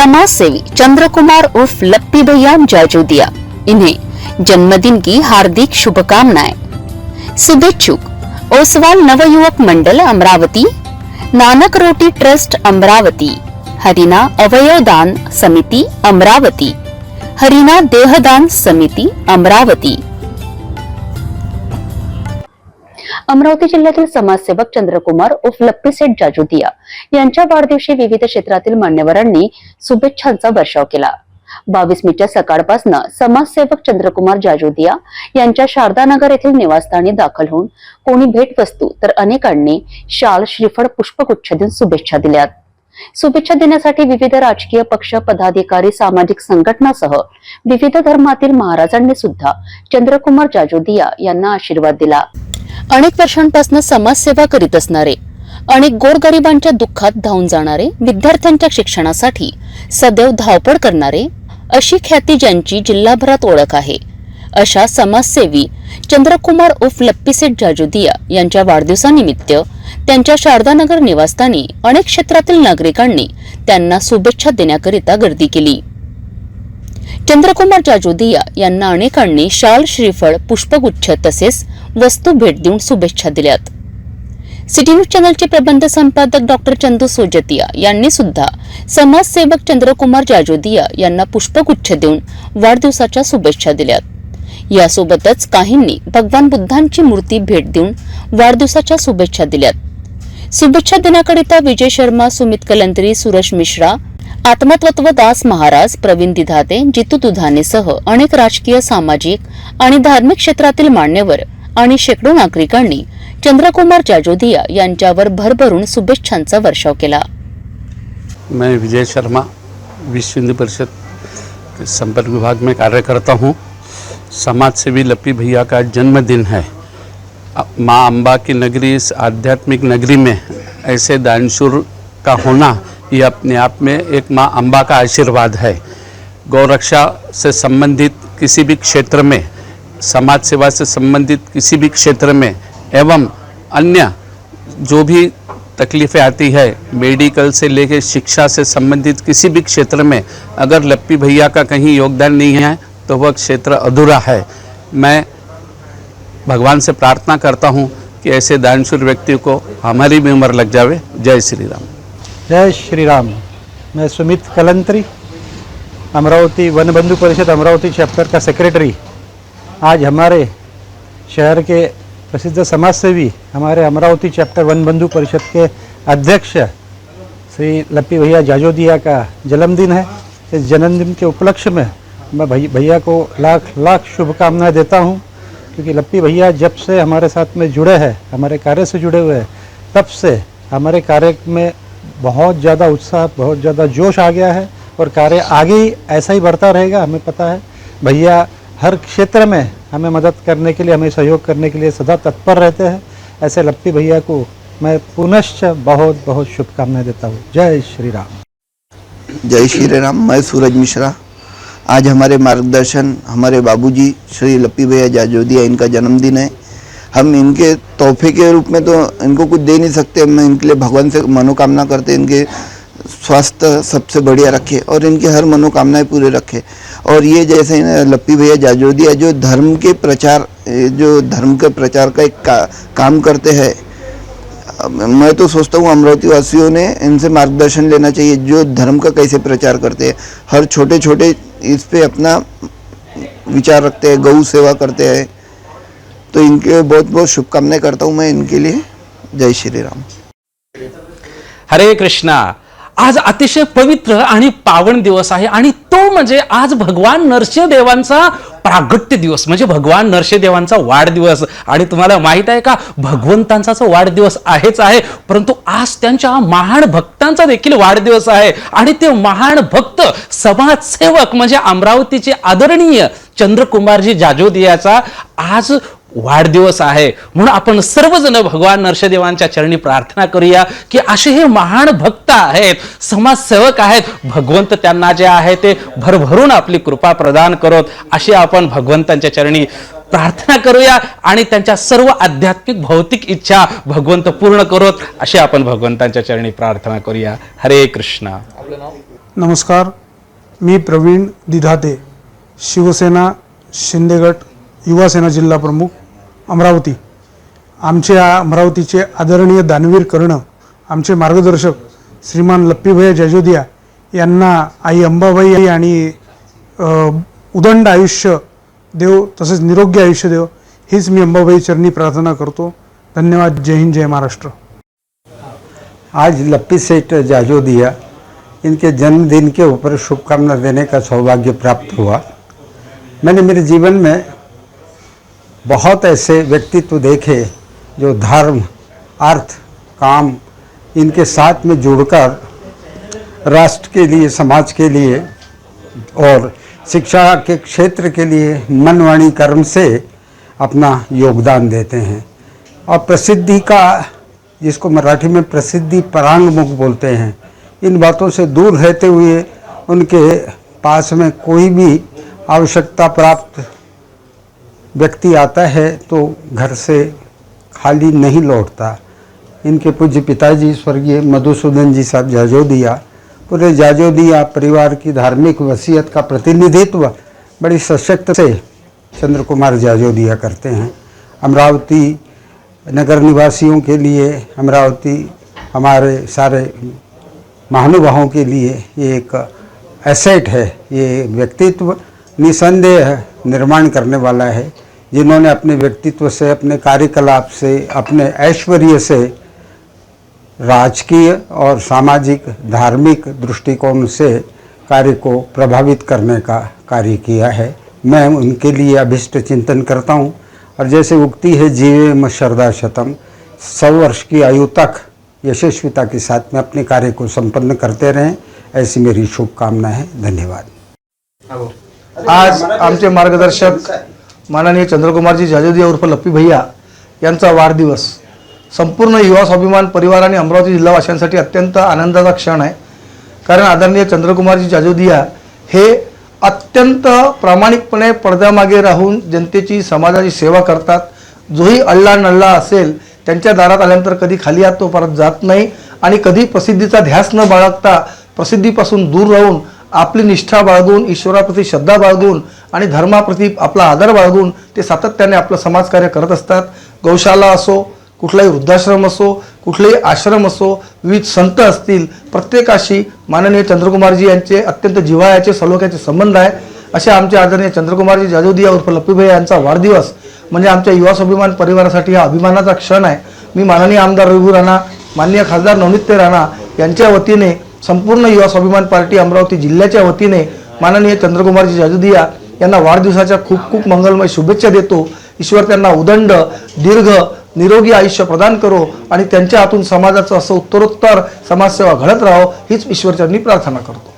समाजसेवी चंद्रकुमार उर्फ़ लप्पी भैया जाजूदिया इन्हें जन्मदिन की हार्दिक शुभकामनाएँ। शुभेच्छुक ओसवाल नवयुवक मंडल अमरावती, नानक रोटी ट्रस्ट अमरावती, हरिना अवयवदान समिति अमरावती, हरिना देहदान समिति अमरावती। अमरावती जिल्ह्यातील समाजसेवक चंद्रकुमार उर्फ लप्पीसेठ जाजुदिया यांच्या वाढदिवशी विविध क्षेत्रातील मान्यवरांनी शुभेच्छांचा वर्षाव केला. बावीस मेच्या सकाळपासून समाजसेवक चंद्रकुमार जाजुदिया यांच्या शारदानगर येथील निवासस्थानी दाखल होऊन कोणी भेटवस्तू तर अनेकांनी शाल श्रीफळ पुष्पगुच्छ देऊन शुभेच्छा दिल्यात. शुभेच्छा देण्यासाठी विविध राजकीय पक्ष पदाधिकारी सामाजिक संघटनासह विविध धर्मातील महाराजांनी सुद्धा चंद्रकुमार जाजुदिया यांना आशीर्वाद दिला. अनेक वर्षांपासून समाजसेवा करीत असणारे अनेक गोरगरिबांच्या दुःखात धावून जाणारे विद्यार्थ्यांच्या शिक्षणासाठी सदैव धावपळ करणारे अशी ख्याती ज्यांची जिल्हाभरात ओळख आहे अशा समाजसेवी चंद्रकुमार उफ लप्पीसेट जाजुदिया यांच्या वाढदिवसानिमित्त त्यांच्या शारदानगर निवासस्थानी अनेक क्षेत्रातील नागरिकांनी त्यांना शुभेच्छा देण्याकरिता गर्दी केली. चंद्रकुमार जाजुदिया यांना अनेकांनी शाल श्रीफळ पुष्पगुच्छ तसेच वस्तू भेट देऊन शुभेच्छा दिल्यात. सिटी न्यूज चॅनलचे प्रबंध संपादक डॉक्टर चंदू सोजतिया यांनी सुद्धा समाजसेवक चंद्रकुमार जाजोदिया यांना पुष्पगुच्छ देऊन वाढदिवसाच्या शुभेच्छा दिल्यात. यासोबतच काहींनी भगवान बुद्धांची मूर्ती भेट देऊन वाढदिवसाच्या शुभेच्छा दिल्यात. शुभेच्छा देण्याकरिता विजय शर्मा सुमित कलंत्री सुरज मिश्रा आत्मतत्व दास महाराज प्रवीण दिधाते जितू दुधानेसह अनेक राजकीय सामाजिक आणि धार्मिक क्षेत्रातील मान्यवर आणि शेकडो नागरिकांनी चंद्रकुमार जाजोदिया यांच्यावर भरभरून शुभेच्छांचा वर्षाव केला. मैं विजय शर्मा विश्व हिंदू परिषद संपर्क विभाग में कार्य करता हूँ। समाज सेवी लप्पी भैया का जन्मदिन है। माँ अम्बा की नगरी इस आध्यात्मिक नगरी में ऐसे दानशूर का होना ये अपने आप में एक माँ अम्बा का आशीर्वाद है। गौरक्षा से संबंधित किसी भी क्षेत्र में समाज सेवा से संबंधित किसी भी क्षेत्र में एवं अन्य जो भी तकलीफ़ें आती है, मेडिकल से लेकर शिक्षा से संबंधित किसी भी क्षेत्र में अगर लप्पी भैया का कहीं योगदान नहीं है तो वह क्षेत्र अधूरा है। मैं भगवान से प्रार्थना करता हूँ कि ऐसे दानशूर व्यक्ति को हमारी भी उम्र लग जावे। जय श्री राम जय श्री राम मैं सुमित कलंत्री, अमरावती वन बंधु परिषद, अमरावती चैप्टर का सेक्रेटरी आज हमारे शहर के प्रसिद्ध समाजसेवी, हमारे अमरावती चैप्टर वन बंधु परिषद के अध्यक्ष श्री लप्पी भैया जाजोदिया का जन्मदिन है। इस जन्मदिन के उपलक्ष्य में मैं भैया को लाख लाख शुभकामनाएँ देता हूँ, क्योंकि लप्पी भैया जब से हमारे साथ में जुड़े हैं, हमारे कार्य से जुड़े हुए हैं, तब से हमारे कार्य में बहुत ज़्यादा उत्साह, बहुत ज़्यादा जोश आ गया है और कार्य आगे ही ऐसा ही बढ़ता रहेगा, हमें पता है। भैया हर क्षेत्र में हमें मदद करने के लिए, हमें सहयोग करने के लिए सदा तत्पर रहते हैं। ऐसे लप्पी भैया को मैं पुनश्च बहुत बहुत शुभकामनाएँ देता हूँ। जय श्री राम। जय श्री राम। मैं सूरज मिश्रा। आज हमारे मार्गदर्शन, हमारे बाबूजी, श्री लप्पी भैया जाजोदिया, इनका जन्मदिन है। हम इनके तोहफे के रूप में तो इनको कुछ दे नहीं सकते। हम इनके लिए भगवान से मनोकामना करते इनके स्वास्थ्य सबसे बढ़िया रखे और इनकी हर मनोकामनाएँ पूरे रखे। और ये जैसे लप्पी भैया जाजोदिया जो धर्म के प्रचार जो धर्म के प्रचार का एक का, काम करते हैं। मैं तो सोचता हूँ अमरावती वासियों ने इनसे मार्गदर्शन लेना चाहिए जो धर्म का कैसे प्रचार करते हैं। हर छोटे छोटे इस पे अपना विचार रखते हैं गौ सेवा करते हैं। तो इनके बहुत बहुत शुभकामनाएँ करता हूँ मैं इनके लिए। जय श्री राम। हरे कृष्णा। आज अतिशय पवित्र आणि पावन दिवस आहे आणि तो म्हणजे आज भगवान नरसिंहदेवांचा प्रागट्य दिवस म्हणजे भगवान नरसिंहदेवांचा वाढदिवस. आणि तुम्हाला माहीत आहे का भगवंतांचा वाढदिवस आहेच आहे परंतु आज त्यांच्या महान भक्तांचा देखील वाढदिवस आहे. आणि ते महान भक्त समाजसेवक म्हणजे अमरावतीचे आदरणीय चंद्रकुमारजी जाजोदियाचा आज वाढदिवस आहे. म्हणून आपण सर्वजण भगवान नरसदेवांच्या चरणी प्रार्थना करूया की असे हे महान भक्त आहेत समाजसेवक आहेत भगवंत त्यांना जे आहे ते भरभरून आपली कृपा प्रदान करत अशी आपण भगवंतांच्या चरणी प्रार्थना करूया आणि त्यांच्या सर्व आध्यात्मिक भौतिक इच्छा भगवंत पूर्ण करत अशी आपण भगवंतांच्या चरणी प्रार्थना करूया. हरे कृष्णा. नमस्कार. मी प्रवीण दिधाते शिवसेना शिंदेगट युवासेना जिल्हा प्रमुख. अमरावती. आमच्या अमरावतीचे आदरणीय दानवीर कर्ण आमचे मार्गदर्शक श्रीमान लप्पीभैया जजोदिया यांना आई अंबाबाई आणि उदंड आयुष्य देव तसेच निरोगी आयुष्य देव हीच मी अंबाबाई चरणी प्रार्थना करतो. धन्यवाद. जय हिंद जय महाराष्ट्र. आज लप्पी सेठ जाजोदिया इनके जन्मदिन के ऊपर शुभकामना देने का सौभाग्य प्राप्त हुआ। मैंने मेरे जीवन में बहुत ऐसे व्यक्तित्व देखे जो धर्म, अर्थ, काम इनके साथ में जुड़कर राष्ट्र के लिए, समाज के लिए और शिक्षा के क्षेत्र के लिए मन वाणी कर्म से अपना योगदान देते हैं। और प्रसिद्धि का, जिसको मराठी में प्रसिद्धि परांग मुख बोलते हैं, इन बातों से दूर रहते हुए उनके पास में कोई भी आवश्यकता प्राप्त व्यक्ति आता है तो घर से खाली नहीं लौटता। इनके पूज्य पिताजी स्वर्गीय मधुसूदन जी साहब जाजोदिया, पूरे जाजोदिया परिवार की धार्मिक वसीयत का प्रतिनिधित्व बड़ी सशक्त से चंद्र कुमार जाजोदिया करते हैं। अमरावती नगर निवासियों के लिए, अमरावती हमारे सारे महानुभावों के लिए ये एक एसेट है, ये व्यक्तित्व। निसंदेह निर्माण करने वाला है, जिन्होंने अपने व्यक्तित्व से, अपने कार्यकलाप से, अपने ऐश्वर्य से राजकीय और सामाजिक, धार्मिक दृष्टिकोण से कार्य को प्रभावित करने का कार्य किया है। मैं उनके लिए अभिष्ट चिंतन करता हूँ। और जैसे उक्ति है जीवे म श्रद्धा शतम, सौ वर्ष की आयु तक यशस्विता के साथ में अपने कार्य को संपन्न करते रहें। ऐसी मेरी शुभकामना है धन्यवाद आज आमचे मार्गदर्शक माननीय चंद्रकुमारजी जाजोदिया उर्फ लप्पी भैया यांचा वाढदिवस. संपूर्ण युवा स्वाभिमान परिवार आणि अमरावती जिल्हावासियांसाठी अत्यंत आनंदाचा क्षण आहे. कारण आदरणीय चंद्रकुमारजी जाजोदिया हे अत्यंत प्रामाणिकपणे पडद्यामागे राहून जनतेची समाजाची सेवा करतात. जोही अल्ला नल्ला असेल त्यांच्या दारात आल्यानंतर कधी खाली आत तो परत जात नाही आणि कधी प्रसिद्धीचा ध्यास न बाळगता प्रसिद्धीपासून दूर राहून आपली निष्ठा बाळगून ईश्वराप्रती श्रद्धा बाळगून आणि धर्माप्रती आपला आदर बाळगून ते सातत्याने आपलं समाजकार्य करत असतात. गौशाला असो कुठलाही वृद्धाश्रम असो कुठलेही आश्रम असो विविध संत असतील प्रत्येकाशी माननीय चंद्रकुमारजी यांचे अत्यंत जिव्हाळ्याचे सलोख्याचे संबंध आहे. असे आमचे आदरणीय चंद्रकुमारजी जाजोदिया उर्फ लप्पीभाई यांचा वाढदिवस म्हणजे आमच्या युवा स्वाभिमान परिवारासाठी हा अभिमानाचा क्षण आहे. मी माननीय आमदार रघु राणा माननीय खासदार नवनीत राणा यांच्या वतीने संपूर्ण युवा स्वाभिमान पार्टी अमरावती जिल्ह्याच्या वतीने माननीय चंद्रकुमारजी जाजुदिया यांना वाढदिवसाच्या खूप खूप मंगलमय शुभेच्छा देतो. ईश्वर त्यांना उदंड दीर्घ निरोगी आयुष्य प्रदान करो आणि त्यांच्या हातून समाजाचं असं उत्तरोत्तर समाजसेवा घडत राहो हीच ईश्वरचरणी प्रार्थना करतो.